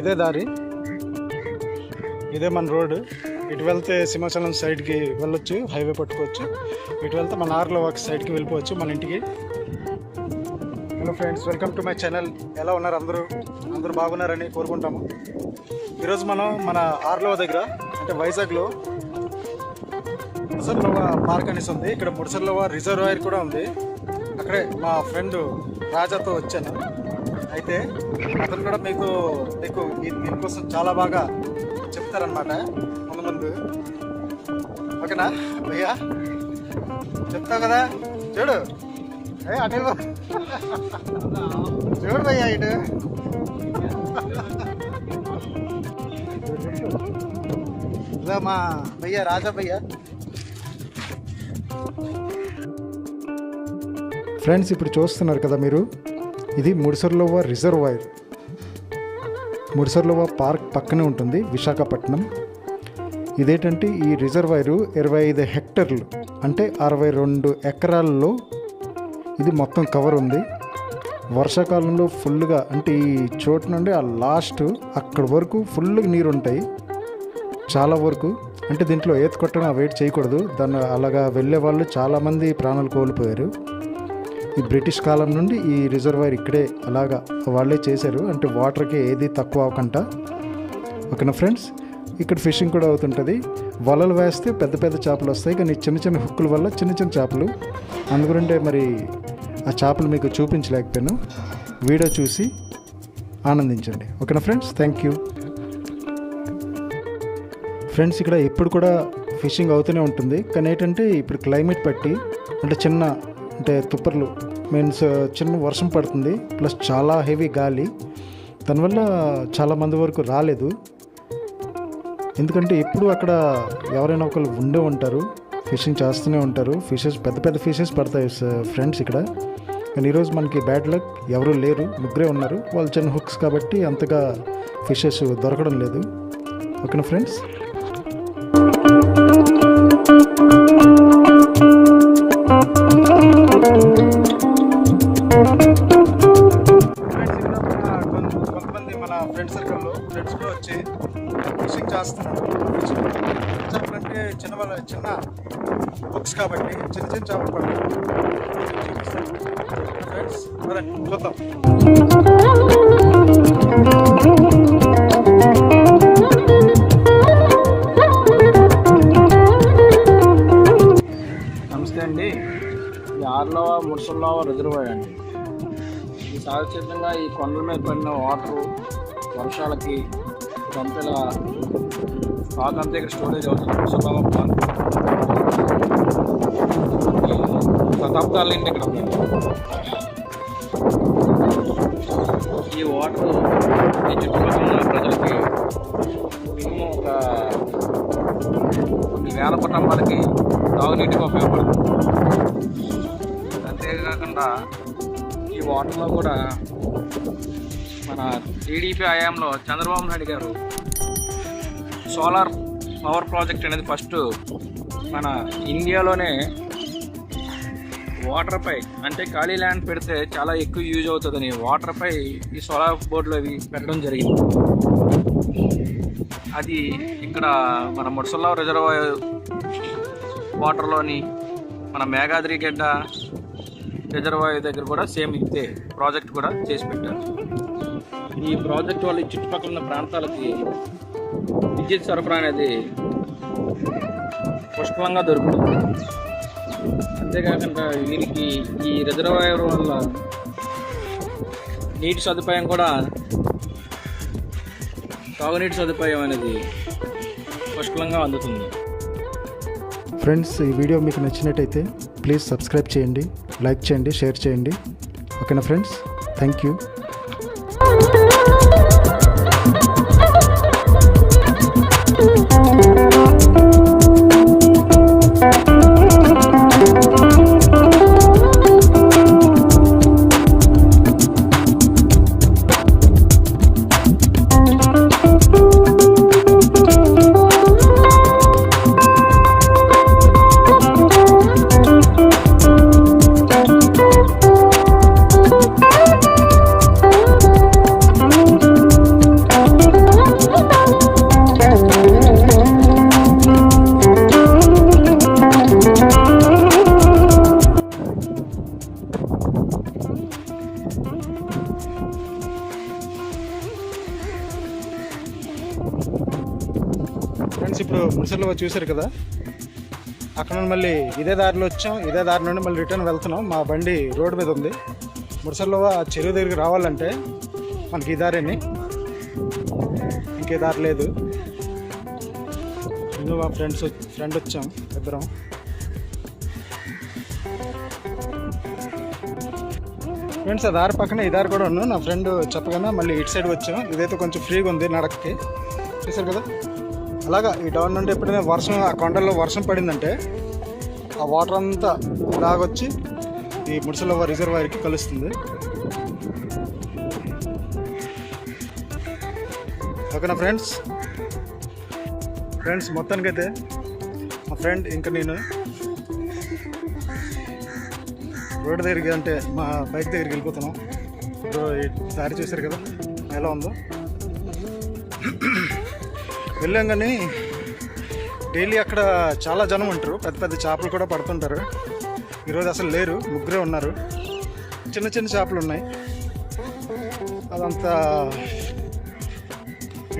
ఇదే దారి. ఇదే మన రోడ్డు. ఇటు వెళ్తే సింహాచలం సైడ్కి వెళ్ళొచ్చు హైవే పట్టుకోవచ్చు. ఇటు వెళ్తే మన ఆర్లో ఒక సైడ్కి వెళ్ళిపోవచ్చు మన ఇంటికి. Hello friends welcome to my channel ఎలా ఉన్నారు అందరూ? అందరూ బాగున్నారని కోరుకుంటాము. ఈరోజు మనం మన ఆర్లో దగ్గర అంటే వైజాగ్లో ముడసర్లోవ పార్క్ అనేసి ఉంది. ఇక్కడ ముడసర్లోవ రిజర్వాయర్ కూడా ఉంది. అక్కడే మా ఫ్రెండ్ రాజాతో వచ్చాను. అయితే అతను కూడా మీకు మీకు దీనికోసం చాలా బాగా చెప్తారనమాట ముందు ముందు ఓకేనా? భయ్యా చెప్తావు కదా? చూడు. ఏ చూడు భయ్యా ఇటు. ఇలా మా భయ్యా రాజా భయ్యా. ఫ్రెండ్స్ ఇప్పుడు చూస్తున్నారు కదా మీరు? ఇది ముడిసర్లోవ రిజర్వాయర్. ముడిసర్లోవ పార్క్ పక్కనే ఉంటుంది విశాఖపట్నం. ఇదేంటంటే ఈ రిజర్వాయరు ఇరవై ఐదు హెక్టర్లు అంటే అరవై రెండు ఎకరాల్లో ఇది మొత్తం కవర్ ఉంది. వర్షాకాలంలో ఫుల్గా అంటే ఈ చోటు నుండి ఆ లాస్ట్ అక్కడ వరకు ఫుల్గా నీరు ఉంటాయి చాలా వరకు అంటే దీంట్లో ఏత కొట్టడం ఆ వెయిట్ చేయకూడదు. దాన్ని అలాగా వెళ్ళే వాళ్ళు చాలామంది ప్రాణాలు కోల్పోయారు. ఈ బ్రిటిష్ కాలం నుండి ఈ రిజర్వాయర్ ఇక్కడే అలాగా వాళ్ళే చేశారు. అంటే వాటర్కి ఏది తక్కువ అవ్వకుండా. ఓకేనా ఫ్రెండ్స్? ఇక్కడ ఫిషింగ్ కూడా అవుతుంటుంది. వలలు వేస్తే పెద్ద పెద్ద చేపలు వస్తాయి. కానీ చిన్న చిన్న హుక్కుల వల్ల చిన్న చిన్న చేపలు. అందుకుంటే మరి ఆ చేపలు మీకు చూపించలేకపోయాను. వీడియో చూసి ఆనందించండి. ఓకేనా ఫ్రెండ్స్? థ్యాంక్ యూ ఫ్రెండ్స్ ఇక్కడ ఎప్పుడు కూడా ఫిషింగ్ అవుతూనే ఉంటుంది. కానీ ఏంటంటే ఇప్పుడు క్లైమేట్ బట్టి అంటే చిన్న అంటే తుప్పర్లు మీన్స్ చిన్న వర్షం పడుతుంది. ప్లస్ చాలా హెవీ గాలి. దానివల్ల చాలా మంది వరకు రాలేదు. ఎందుకంటే ఎప్పుడు అక్కడ ఎవరైనా ఒకరు ఉండే ఉంటారు ఫిషింగ్ చేస్తూనే ఉంటారు. ఫిషెస్ పెద్ద పెద్ద ఫిషెస్ పడతాయి ఫ్రెండ్స్ ఇక్కడ. కానీ ఈరోజు మనకి బ్యాడ్ లక్ ఎవరు లేరు ముగ్గురే ఉన్నారు. వాళ్ళు చిన్న హుక్స్ కాబట్టి అంతగా ఫిషెస్ దొరకడం లేదు. ఓకేనా ఫ్రెండ్స్? చిన్న బుక్స్ కాబట్టి చిన్న చిన్న చేపలు పడతాయి ఫ్రెండ్స్ చూద్దాం. నమస్తే అండి. ఇది ఆరులవ ముడుసులవ రిజర్వాయర్ అండి. ఈ సహజసిద్ధంగా ఈ కొండల మీద పడిన వాటర్ వర్షాలకి ఇదంతా బాగా స్టాక్ ఇక్కడ స్టోరేజ్ అవుతుంది ముడుసులవ పార్క్ ఈ శతాబ్దాల నుండి ఇక్కడ ఈ వాటర్ ఈ చుట్టుపక్కల ప్రజలకి మినిమం ఒక కొన్ని వేల కుటుంబాలకి తాగునీటికి ఉపయోగపడుతుంది. అంతేకాకుండా ఈ వాటర్లో కూడా మన టీడీపీ హయాంలో Chandrababu Naidu garu solar power project అనేది ఫస్ట్ మన ఇండియాలోనే వాటర్పై అంటే ఖాళీ ల్యాండ్ పెడితే చాలా ఎక్కువ యూజ్ అవుతుందని వాటర్పై ఈ సోలార్ బోర్డులు అవి పెట్టడం జరిగింది. అది ఇక్కడ మన ముడసల్లా రిజర్వాయర్ వాటర్లోని మన మేఘాద్రి గడ్డ రిజర్వాయర్ దగ్గర కూడా సేమ్ ఇదే ప్రాజెక్ట్ కూడా చేసి పెట్టారు. ఈ ప్రాజెక్ట్ వల్ల ఈ చుట్టుపక్కల ఉన్న ప్రాంతాలకి విద్యుత్ సరఫరా అనేది పుష్కలంగా దొరుకుతుంది. అంతేకాకుండా వీరికి ఈ రిజర్వాయర్ వల్ల నీటి సదుపాయం కూడా తాగునీటి సదుపాయం అనేది పుష్కలంగా అందుతుంది. ఫ్రెండ్స్ ఈ వీడియో మీకు నచ్చినట్టయితే ప్లీజ్ సబ్స్క్రైబ్ చేయండి లైక్ చేయండి షేర్ చేయండి. ఓకేనా ఫ్రెండ్స్ థ్యాంక్ యూ చూశారు కదా? అక్కడ నుండి మళ్ళీ ఇదే దారిలో వచ్చాం ఇదే దారి నుండి మళ్ళీ రిటర్న్ వెళ్తున్నాం. మా బండి రోడ్డు మీద ఉంది. మురసల్లో ఆ చెరువు దగ్గరికి రావాలంటే మనకి ఈ దారిని. ఇంకే దారి లేదు. ముందు మా ఫ్రెండ్స్ ఫ్రెండ్ వచ్చాం ఇద్దరం. ఫ్రెండ్స్ ఆ దారి పక్కన ఈ దారి కూడా ఉన్నాను నా ఫ్రెండ్ చెప్పగానే మళ్ళీ ఇటు సైడ్ వచ్చాం. ఇదైతే కొంచెం ఫ్రీగా ఉంది నడకకి. చూసారు కదా? అలాగా ఈ డౌన్ నుండి ఎప్పుడైనా వర్షం ఆ కొండల్లో వర్షం పడిందంటే ఆ వాటర్ అంతా ఇలాగొచ్చి ఈ ముడిసలవ రిజర్వాయర్కి కలుస్తుంది. ఓకేనా ఫ్రెండ్స్? ఫ్రెండ్స్ మొత్తానికైతే మా ఫ్రెండ్ ఇంకా నేను రోడ్డు దగ్గరికి అంటే మా బైక్ దగ్గరికి వెళ్ళిపోతున్నాం. ఇప్పుడు ఈ దారి చూశారు కదా ఎలా ఉందో. వెళ్ళాం కానీ డైలీ అక్కడ చాలా జనం ఉంటారు. పెద్ద పెద్ద చేపలు కూడా పడుతుంటారు. ఈరోజు అసలు లేరు ముగ్గురే ఉన్నారు. చిన్న చిన్న చేపలు ఉన్నాయి. అదంతా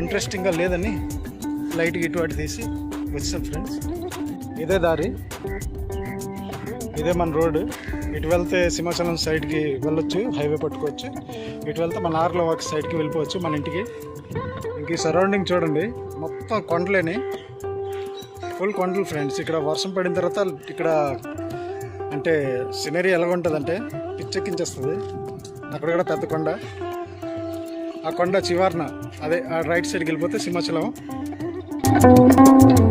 ఇంట్రెస్టింగ్గా లేదని లైట్గా ఇటు అటు తీసి వచ్చాం ఫ్రెండ్స్ ఇదే దారి. ఇదే మన రోడ్డు ఇటు వెళ్తే సింహాచలం సైడ్కి వెళ్ళొచ్చు హైవే పట్టుకోవచ్చు. ఇటు వెళ్తే మన ఆర్లో వాక్ సైడ్కి వెళ్ళిపోవచ్చు మన ఇంటికి. ఇంక ఈ సరౌండింగ్ చూడండి మొత్తం కొండలేని ఫుల్ కొండలు ఫ్రెండ్స్ ఇక్కడ వర్షం పడిన తర్వాత ఇక్కడ అంటే సినరీ ఎలా ఉంటుందంటే పిచ్చెక్కించేస్తుంది. అక్కడ కూడా పెద్ద కొండ. ఆ కొండ చివారన అదే ఆ రైట్ సైడ్కి వెళ్ళిపోతే సింహాచలం.